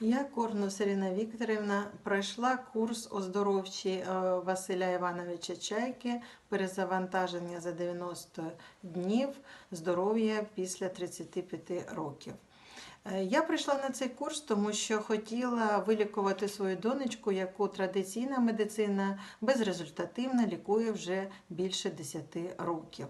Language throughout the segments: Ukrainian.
Я Корнус Ірина Вікторівна пройшла курс оздоровчий е, Василя Івановича Чайки перезавантаження за 90 днів здоров'я після 35 років. Е, Я прийшла на цей курс, тому що хотіла вилікувати свою донечку, яку традиційна медицина безрезультативно лікує вже більше 10 років.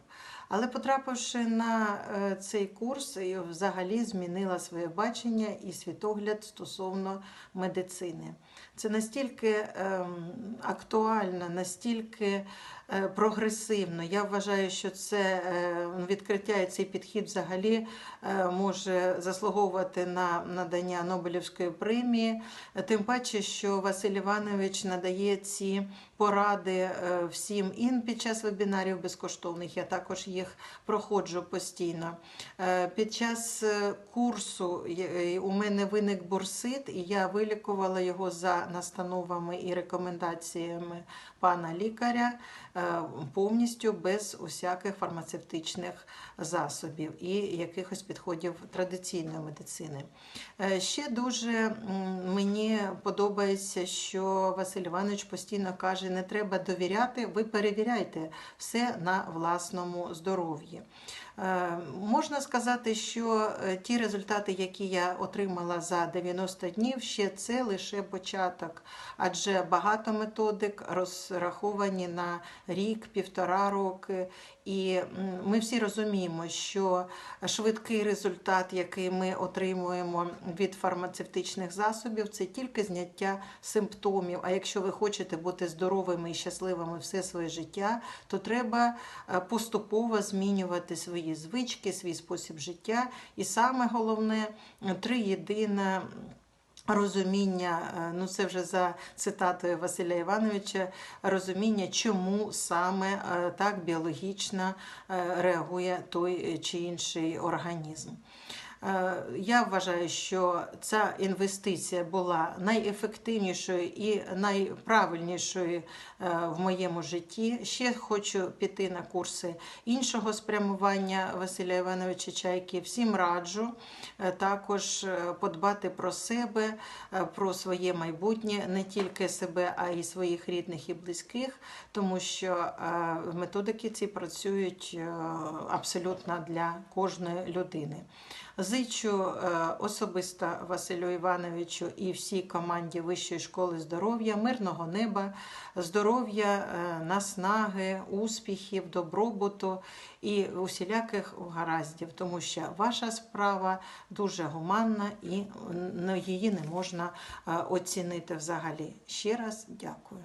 Але потрапивши на е, цей курс, я взагалі змінила своє бачення і світогляд стосовно медицини. Це настільки ем, актуально, настільки е, прогресивно. Я вважаю, що це відкриття і цей підхід взагалі може заслуговувати на надання Нобелівської премії. Тим паче, що Василь Іванович надає ці поради е, всім ін під час вебінарів безкоштовних. Я також їх проходжу постійно. Е, Під час е, курсу у мене виник бурсит, і я вилікувала його за настановами і рекомендаціями пана лікаря повністю без усяких фармацевтичних засобів і якихось підходів традиційної медицини. Ще дуже мені подобається, що Василь Іванович постійно каже: не треба довіряти, ви перевіряйте все на власному здоров'ї. Е, Можна сказати, що е, ті результати, які я отримала за 90 днів, ще це лише початок, адже багато методик розраховані на рік, півтора роки. І ми всі розуміємо, що швидкий результат, який ми отримуємо від фармацевтичних засобів, це тільки зняття симптомів. А якщо ви хочете бути здоровими і щасливими все своє життя, то треба е, поступово змінювати свої звички, свій спосіб життя. І саме головне триєдине. Розуміння, е, ну це вже за цитатою Василя Івановича, розуміння, чому саме е, так біологічно е, реагує той чи інший організм. Е, Я вважаю, що ця інвестиція була найефективнішою і найправильнішою е, в моєму житті. Ще хочу піти на курси іншого спрямування Василя Івановича Чайки. Всім раджу е, також подбати про себе, про своє майбутнє, не тільки себе, а й своїх рідних і близьких, тому що методики ці працюють абсолютно для кожної людини. Зичу е, особисто Василю Івановичу і всій команді Вищої школи здоров'я, мирного неба, здоров'я, е, наснаги, успіхів, добробуту і усіляких гараздів, тому що ваша справа дуже гуманна і її не можна е, оцінити взагалі. Ще раз дякую.